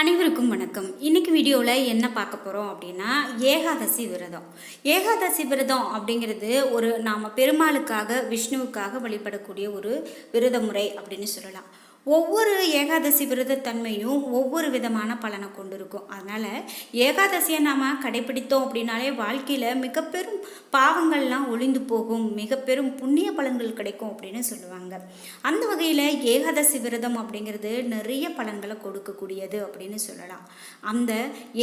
அனைவருக்கும் வணக்கம். இன்னைக்கு வீடியோவில் என்ன பார்க்க போகிறோம் அப்படின்னா ஏகாதசி விரதம். ஏகாதசி விரதம் அப்படிங்கிறது ஒரு நாம் பெருமாளுக்காக விஷ்ணுவுக்காக வழிபடக்கூடிய ஒரு விரத முறை அப்படின்னு சொல்லலாம். ஒவ்வொரு ஏகாதசி விரதத்தன்மையும் ஒவ்வொரு விதமான பலனை கொண்டு இருக்கும் அதனால் ஏகாதசியை நாம் கடைபிடித்தோம் அப்படின்னாலே வாழ்க்கையில் மிக பெரும் பாவங்கள்லாம் ஒளிந்து போகும் மிக பெரும் புண்ணிய பலன்கள் கிடைக்கும் அப்படின்னு சொல்லுவாங்க. அந்த வகையில் ஏகாதசி விரதம் அப்படிங்கிறது நிறைய பலன்களை கொடுக்கக்கூடியது அப்படின்னு சொல்லலாம். அந்த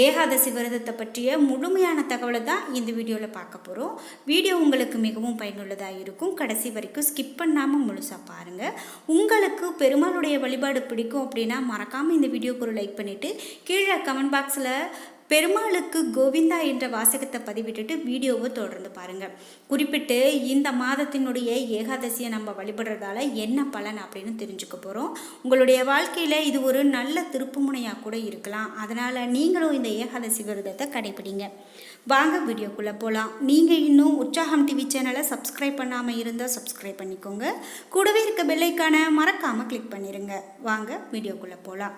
ஏகாதசி விரதத்தை பற்றிய முழுமையான தகவலை தான் இந்த வீடியோவில் பார்க்க போகிறோம் வீடியோ உங்களுக்கு மிகவும் பயனுள்ளதாக இருக்கும். கடைசி வரைக்கும் ஸ்கிப் பண்ணாமல் முழுசாக பாருங்கள் உங்களுக்கு பெருமாளுடைய வழிபாடு பிடிக்கும் அப்படின்னா மறக்காமல் இந்த வீடியோக்கு ஒரு லைக் பண்ணிவிட்டு கீழே கமெண்ட் பாக்ஸில் பெருமாளுக்கு கோவிந்தா என்ற வாசகத்தை பதிவிட்டுட்டு வீடியோவை தொடர்ந்து பாருங்கள் குறிப்பிட்டு இந்த மாதத்தினுடைய ஏகாதசியை நம்ம வழிபடுறதால என்ன பலன் அப்படின்னு தெரிஞ்சுக்க போகிறோம் உங்களுடைய வாழ்க்கையில் இது ஒரு நல்ல திருப்புமுனையாக கூட இருக்கலாம். அதனால் நீங்களும் இந்த ஏகாதசி விரதத்தை கடைபிடிங்க. வாங்க வீடியோக்குள்ளே போகலாம் நீங்கள் இன்னும் உற்சாகம் டிவி சேனலை சப்ஸ்கிரைப் பண்ணாமல் இருந்தால் சப்ஸ்கிரைப் பண்ணிக்கோங்க. கூடவே இருக்க பெல்லைக்கான மறக்காமல் கிளிக் பண்ணிடுங்க வாங்க வீடியோக்குள்ளே போகலாம்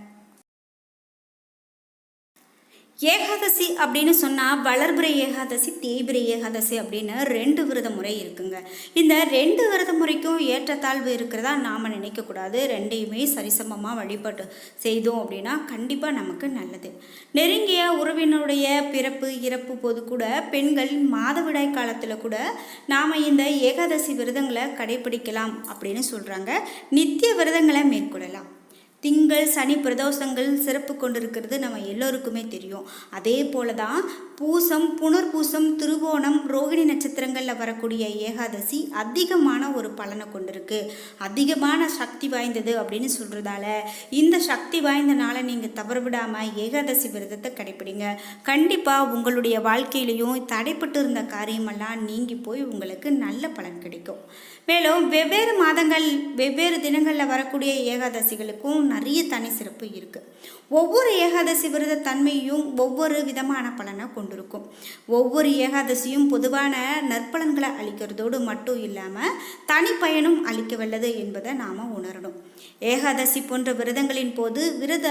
ஏகாதசி அப்படின்னு சொன்னால் வளர்பிறை ஏகாதசி தேய்பிறை ஏகாதசி அப்படின்னு ரெண்டு விரத முறை இருக்குங்க. இந்த ரெண்டு விரத முறைக்கும் ஏற்றத்தாழ்வு இருக்கிறதா நாம் நினைக்கக்கூடாது ரெண்டையுமே சரிசமமாக வழிபாட்டு செய்தோம் அப்படின்னா கண்டிப்பாக நமக்கு நல்லது. நெருங்கிய உறவினருடைய பிறப்பு இறப்பு போது கூட பெண்கள் மாதவிடாய் காலத்தில் கூட நாம் இந்த ஏகாதசி விரதங்களை கடைபிடிக்கலாம் அப்படின்னு சொல்கிறாங்க நித்திய விரதங்களை மேற்கொள்ளலாம். திங்கள் சனி பிரதோஷங்கள் சிறப்பு கொண்டிருக்கிறது நம்ம எல்லோருக்குமே தெரியும். அதே போல தான் பூசம் புனர்பூசம் திருவோணம் ரோகிணி நட்சத்திரங்களில் வரக்கூடிய ஏகாதசி அதிகமான ஒரு பலனை கொண்டிருக்கு. அதிகமான சக்தி வாய்ந்தது அப்படின்னு சொல்கிறதால இந்த சக்தி வாய்ந்த நாளை நீங்கள் தவறு விடாமல் ஏகாதசி விரதத்தை கடைப்பிடிங்க. கண்டிப்பாக உங்களுடைய வாழ்க்கையிலையும் தடைப்பட்டு இருந்த காரியமெல்லாம் நீங்கி போய் உங்களுக்கு நல்ல பலன் கிடைக்கும். மேலும் வெவ்வேறு மாதங்கள் வெவ்வேறு தினங்களில் வரக்கூடிய ஏகாதசிகளுக்கும் நிறைய தனி சிறப்பு இருக்குது ஒவ்வொரு ஏகாதசி விரத தன்மையும் ஒவ்வொரு விதமான பலனை கொண்டிருக்கும். ஒவ்வொரு ஏகாதசியும் பொதுவான நற்பலன்களை அளிக்கிறதோடு மட்டும் இல்லாமல் தனிப்பயனும் அளிக்க வல்லது என்பதை நாம் உணரணும். ஏகாதசி போன்ற விரதங்களின் போது விரத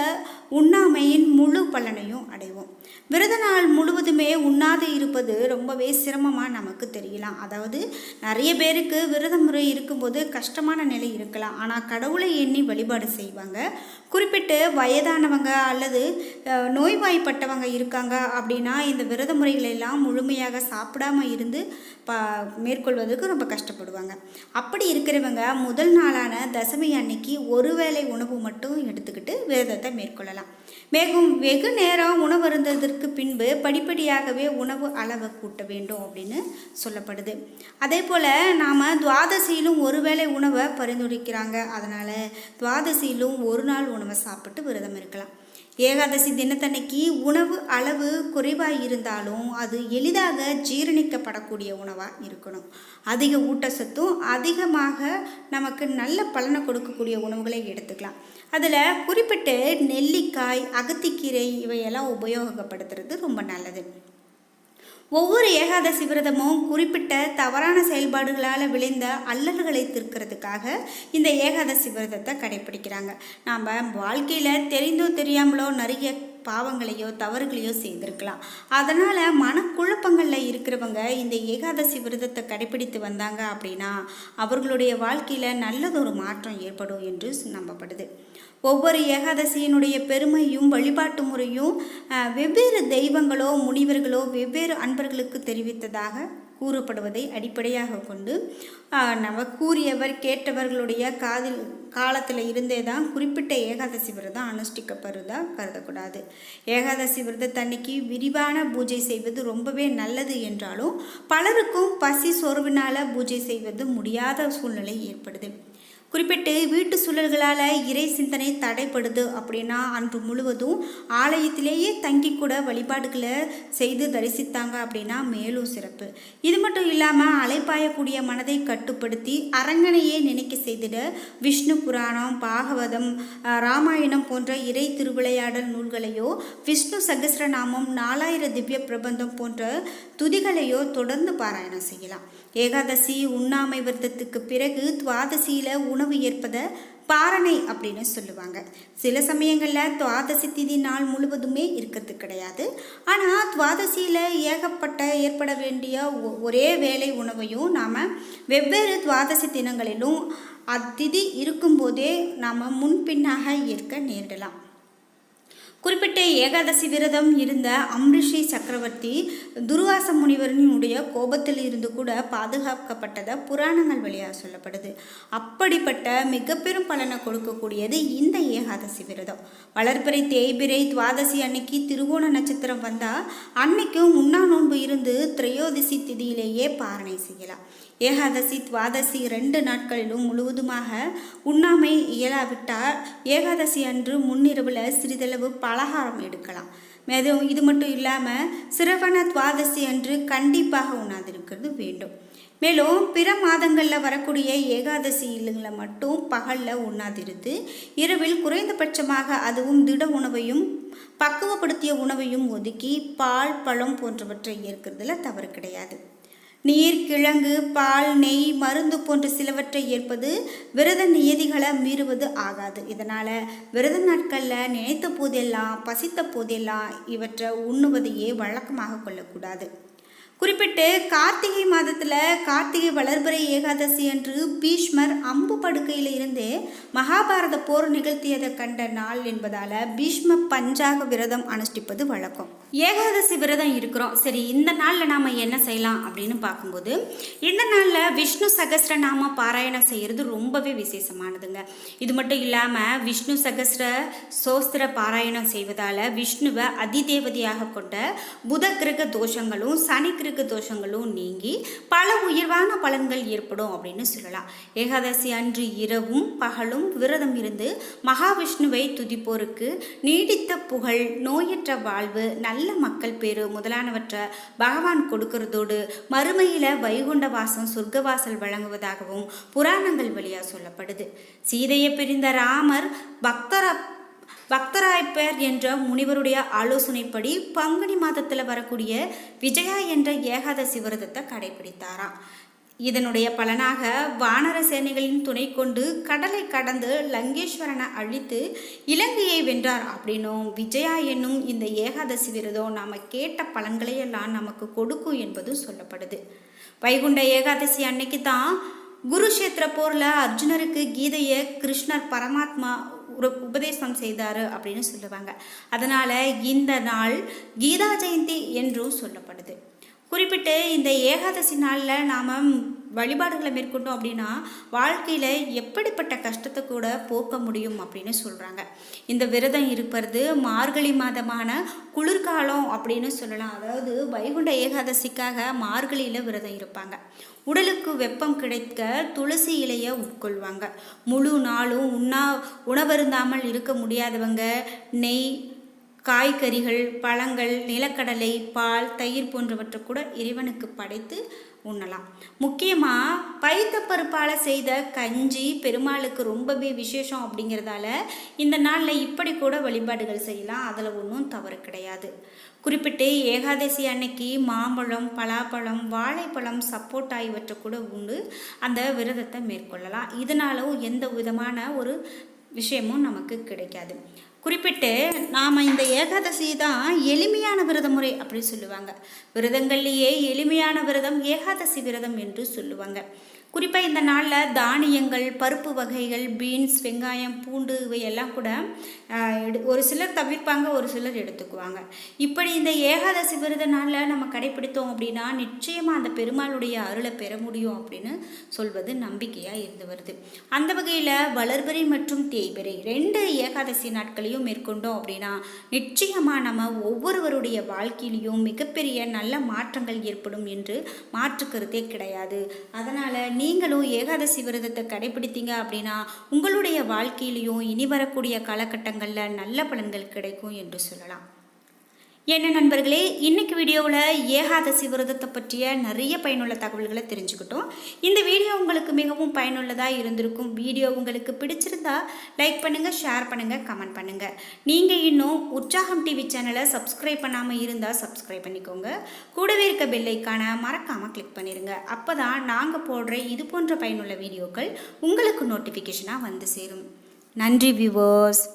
உண்ணாமையின் முழு பலனையும் அடைவோம். விரத நாள் முழுவதுமே உண்ணாது இருப்பது ரொம்பவே சிரமமாக நமக்கு தெரியலாம். அதாவது நிறைய பேருக்கு விரதம் முறை இருக்கும்போது கஷ்டமான நிலை இருக்கலாம். ஆனால் கடவுளை எண்ணி வழிபாடு செய்வாங்க. குறிப்பிட்டு வயதானவங்க அல்லது நோய்வாய்ப்பட்டவங்க இருக்காங்க அப்படின்னா இந்த விரத முறைகளெல்லாம் முழுமையாக சாப்பிடாம இருந்து பா மேற்கொள்வதற்கு ரொம்ப கஷ்டப்படுவாங்க. அப்படி இருக்கிறவங்க முதல் நாளான தசமி அன்னைக்கு ஒரு வேளை உணவு மட்டும் எடுத்துக்கிட்டு விரதத்தை மேற்கொள்ளலாம். மேகும் வெகு நேரம் உணவு இருந்ததற்கு பின்பு படிப்படியாகவே உணவு அளவை கூட்ட வேண்டும் அப்படின்னு சொல்லப்படுது. அதே போல் நாம் துவாதசியிலும் ஒருவேளை உணவை பரிந்துரைக்கிறாங்க. அதனால் துவாதசியிலும் ஒரு நாள் உணவை சாப்பிட்டு விரதம் இருக்கலாம். ஏகாதசி தினத்தன்னைக்கு உணவு அளவு குறைவாக இருந்தாலும் அது எளிதாக ஜீரணிக்கப்படக்கூடிய உணவாக இருக்கணும். அதிக ஊட்டச்சத்தும் அதிகமாக நமக்கு நல்ல பலனை கொடுக்கக்கூடிய உணவுகளை எடுத்துக்கலாம். அதில் குறிப்பிட்டு நெல்லிக்காய் அகத்திக்கீரை இவையெல்லாம் உபயோகப்படுத்துறது ரொம்ப நல்லது. ஒவ்வொரு ஏகாதசி விரதமும் குறிப்பிட்ட தவறான செயல்பாடுகளால் விளைந்த அல்லல்களை தீர்க்கிறதுக்காக இந்த ஏகாதசி விரதத்தை கடைப்பிடிக்கிறாங்க நாம் வாழ்க்கையில் தெரிந்தோ தெரியாமலோ நிறைய பாவங்களையோ தவறுகளையோ செய்திருக்கலாம். அதனால் மனக்குழப்பங்களில் இருக்கிறவங்க இந்த ஏகாதசி விரதத்தை கடைப்பிடித்து வந்தாங்க அப்படின்னா அவர்களுடைய வாழ்க்கையில் நல்லதொரு மாற்றம் ஏற்படும் என்று நம்பப்படுது. ஒவ்வொரு ஏகாதசியினுடைய பெருமையும் வழிபாட்டு முறையும் வெவ்வேறு தெய்வங்களோ முனிவர்களோ வெவ்வேறு அன்பர்களுக்கு தெரிவித்ததாக கூறப்படுவதை அடிப்படையாக கொண்டு நம்ம கூறியவர் கேட்டவர்களுடைய காதில் காலத்தில் இருந்தே தான் குறிப்பிட்ட ஏகாதசி விரதம் அனுஷ்டிக்கப்படுறதா கருதக்கூடாது. ஏகாதசி விரதத்தன்னைக்கு விரிவான பூஜை செய்வது ரொம்பவே நல்லது என்றாலும் பலருக்கும் பசி சோர்வினால் பூஜை செய்வது முடியாத சூழ்நிலை ஏற்படுது. குறிப்பிட்டு வீட்டு சூழல்களால் இறை சிந்தனை தடைப்படுது அப்படின்னா அன்று முழுவதும் ஆலயத்திலேயே தங்கி கூட வழிபாடுகளை செய்து தரிசித்தாங்க அப்படின்னா மேலும் சிறப்பு. இது மட்டும் இல்லாமல் அலைப்பாயக்கூடிய மனதை கட்டுப்படுத்தி அரங்கனையே நினைக்க செய்திட விஷ்ணு புராணம் பாகவதம் ராமாயணம் போன்ற இறை திருவிளையாடல் நூல்களையோ விஷ்ணு சகசிரநாமம் நாலாயிர திவ்ய பிரபந்தம் போன்ற துதிகளையோ தொடர்ந்து பாராயணம் செய்யலாம். ஏகாதசி உண்ணாமை விரதத்துக்கு பிறகு துவாதசியில் உணவு ஏற்பதை பாரணை அப்படின்னு சொல்லுவாங்க. சில சமயங்களில் துவாதசி திதி நாள் முழுவதுமே இருக்கிறது கிடையாது. ஆனால் துவாதசியில் ஏகப்பட்ட ஏற்பட வேண்டிய ஒ- ஒரே வேலை உணவையும் நாம் வெவ்வேறு துவாதசி தினங்களிலும் அத்திதி இருக்கும்போதே நாம் முன்பின்னாக ஏற்க நேரிடலாம். குறிப்பிட்ட ஏகாதசி விரதம் இருந்த அம்ரிஷி சக்கரவர்த்தி துர்வாச முனிவரனுடைய கோபத்தில் இருந்து கூட பாதுகாக்கப்பட்டதை புராணங்கள் வழியாக சொல்லப்படுது. அப்படிப்பட்ட மிக பெரும் பலனை கொடுக்கக்கூடியது இந்த ஏகாதசி விரதம். வளர்பிறை தேய்பிறை துவாதசி அன்னைக்கு திருவோண நட்சத்திரம் வந்தால் அன்னைக்கும் உண்ணா நோன்பு இருந்து திரையோதிசி திதியிலேயே பாரணை செய்யலாம். ஏகாதசி துவாதசி ரெண்டு நாட்களிலும் முழுவதுமாக உண்ணாமை இயலாவிட்டால் ஏகாதசி அன்று முன்னிரவில் சிறிதளவு பலகாரம் எடுக்கலாம். மேதும் இது மட்டும் இல்லாமல் சிரவண துவாதசி அன்று கண்டிப்பாக உண்ணாதிருக்கிறது வேண்டும். மேலும் பிற மாதங்களில் வரக்கூடிய ஏகாதசிகளை மட்டும் பகலில் உண்ணாதிருந்து இரவில் குறைந்தபட்சமாக அதுவும் திட உணவையும் பக்குவப்படுத்திய உணவையும் ஒதுக்கி பால் பழம் போன்றவற்றை ஏற்கிறதுல தவறு கிடையாது. நீர் கிழங்கு பால் நெய் மருந்து போன்ற சிலவற்றை ஏற்பது விரத நியதிகளை மீறுவது ஆகாது. இதனால் விரத நாட்களில் நினைத்த போதெல்லாம் பசித்த போதெல்லாம் இவற்றை உண்ணுவதையே வழக்கமாக கொள்ளக்கூடாது. குறிப்பிட்டு கார்த்திகை மாதத்தில் கார்த்திகை வளர்பிறை ஏகாதசி அன்று பீஷ்மர் அம்பு படுக்கையில் இருந்தே மகாபாரத போர் நிகழ்த்தியதை கண்ட நாள் என்பதால் பீஷ்ம பஞ்சாக விரதம் அனுஷ்டிப்பது வழக்கம். ஏகாதசி விரதம் இருக்கிறோம். சரி இந்த நாளில் நாம் என்ன செய்யலாம் அப்படின்னு பார்க்கும்போது இந்த நாளில் விஷ்ணு சகசிரநாம பாராயணம் செய்கிறது ரொம்பவே விசேஷமானதுங்க. இது மட்டும் இல்லாமல் விஷ்ணு சகஸ்ர சோஸ்திர பாராயணம் செய்வதால் விஷ்ணுவை அதிதேவதையாக கொண்ட புத கிரக தோஷங்களும் சனி கிரக தோஷங்களும் நீங்கி பல உயர்வான பலன்கள் ஏற்படும் அப்படின்னு சொல்லலாம். ஏகாதசி அன்று இரவும் பகலும் விரதம் இருந்து மகாவிஷ்ணுவை துதிப்போருக்கு நீடித்த புகழ் நோயற்ற வாழ்வு நல்ல மக்கள் பேரு முதலானவற்றை பகவான் கொடுக்கறதோடு மறுமையில் வைகுண்ட வாசம் சொர்க்கவாசல் வழங்குவதாகவும் புராணங்கள் வழியாக சொல்லப்படுது. சீதையை பிரிந்த ராமர் பக்தர பக்தராய்ப்பர் என்ற முனிவருடைய ஆலோசனைப்படி பங்குனி மாதத்தில் வரக்கூடிய விஜயா என்ற ஏகாதசி விரதத்தை கடைபிடித்தாராம். இதனுடைய பலனாக வானர சேனைகளின் துணை கொண்டு கடலை கடந்து லங்கேஸ்வரனை அழித்து இலங்கையை வென்றார் அப்படின்னும் விஜயா என்னும் இந்த ஏகாதசி விரதம் நாம் கேட்ட பலன்களையெல்லாம் நமக்கு கொடுக்கும் என்பதும் சொல்லப்படுது. வைகுண்ட ஏகாதசி அன்னைக்கு தான் குருஷேத்திர போரில் அர்ஜுனருக்கு கீதையை கிருஷ்ணர் பரமாத்மா உபதேசம் செய்தார் அப்படின்னு சொல்லுவாங்க. அதனால் இந்த நாள் கீதா ஜெயந்தி என்றும் சொல்லப்படுது. குறிப்பிட்டு இந்த ஏகாதசி நாளில் நாம் வழிபாடுகளை மேற்கொண்டோம் அப்படின்னா வாழ்க்கையில் எப்படிப்பட்ட கஷ்டத்தை கூட போக்க முடியும் அப்படின்னு சொல்கிறாங்க இந்த விரதம் இருப்பது மார்கழி மாதமான குளிர்காலம் அப்படின்னு சொல்லலாம். அதாவது வைகுண்ட ஏகாதசிக்காக மார்கழியில் விரதம் இருப்பாங்க. உடலுக்கு வெப்பம் கிடைக்க துளசி இலையை உட்கொள்வாங்க. முழு நாளும் உண்ணா உணவருந்தாமல் இருக்க முடியாதவங்க நெய் காய்கறிகள் பழங்கள் நிலக்கடலை பால் தயிர் போன்றவற்றை கூட இறைவனுக்கு படைத்து உண்ணலாம். முக்கியமாக பைத்தப்பருப்பால் செய்த கஞ்சி பெருமாளுக்கு ரொம்பவே விசேஷம் அப்படிங்கிறதால இந்த நாளில் இப்படி கூட வழிபாடுகள் செய்யலாம். அதில் ஒன்றும் தவறு கிடையாது. குறிப்பிட்டு ஏகாதசி அன்னைக்கு மாம்பழம் பலாப்பழம் வாழைப்பழம் சப்போட்டா இவற்றை கூட உண்டு. அந்த விரதத்தை மேற்கொள்ளலாம். இதனாலும் எந்த விதமான ஒரு விஷயமும் நமக்கு கிடைக்காது. குறிப்பிட்டு நாம் இந்த ஏகாதசி தான் எளிமையான விரத முறை அப்படின்னு சொல்லுவாங்க. விரதங்கள்லேயே எளிமையான விரதம் ஏகாதசி விரதம் என்று சொல்லுவாங்க. குறிப்பாக இந்த நாளில் தானியங்கள் பருப்பு வகைகள் பீன்ஸ் வெங்காயம் பூண்டு இவையெல்லாம் கூட எடு- ஒரு சிலர் தவிர்ப்பாங்க ஒரு சிலர் எடுத்துக்குவாங்க. இப்படி இந்த ஏகாதசி விரத நாளில் நம்ம கடைப்பிடித்தோம் அப்படின்னா நிச்சயமாக அந்த பெருமாளுடைய அருளை பெற முடியும் அப்படின்னு சொல்வது நம்பிக்கையாக இருந்து வருது. அந்த வகையில் வளர்பிறை மற்றும் தேய்பிறை ரெண்டு ஏகாதசி நாட்களையும் மேற்கொண்டோம் அப்படின்னா நிச்சயமாக நம்ம ஒவ்வொருவருடைய வாழ்க்கையிலையும் மிகப்பெரிய நல்ல மாற்றங்கள் ஏற்படும் என்று மாற்று கருத்தே கிடையாது. அதனால் நீங்களும் ஏகாதசி விரதத்தை கடைபிடித்தீங்க அப்படின்னா உங்களுடைய வாழ்க்கையிலையும் இனி வரக்கூடிய காலகட்டங்களில் நல்ல பலன்கள் கிடைக்கும் என்று சொல்லலாம். என்ன நண்பர்களே இன்னைக்கு வீடியோவில் ஏகாதசி விரதத்தை பற்றிய நிறைய பயனுள்ள தகவல்களை தெரிஞ்சுக்கிட்டோம். இந்த வீடியோ உங்களுக்கு மிகவும் பயனுள்ளதாக இருந்திருக்கும். வீடியோ உங்களுக்கு பிடிச்சிருந்தா லைக் பண்ணுங்கள் ஷேர் பண்ணுங்கள் கமெண்ட் பண்ணுங்கள் நீங்கள் இன்னும் உற்சாகம் டிவி சேனலை சப்ஸ்கிரைப் பண்ணாமல் இருந்தால் சப்ஸ்கிரைப் பண்ணிக்கோங்க. கூடவே இருக்க பெல்லைக்கான மறக்காமல் கிளிக் பண்ணிடுங்க அப்போ தான் நாங்கள் போடுற இது போன்ற பயனுள்ள வீடியோக்கள் உங்களுக்கு நோட்டிஃபிகேஷனாக வந்து சேரும். நன்றி வியூவர்ஸ்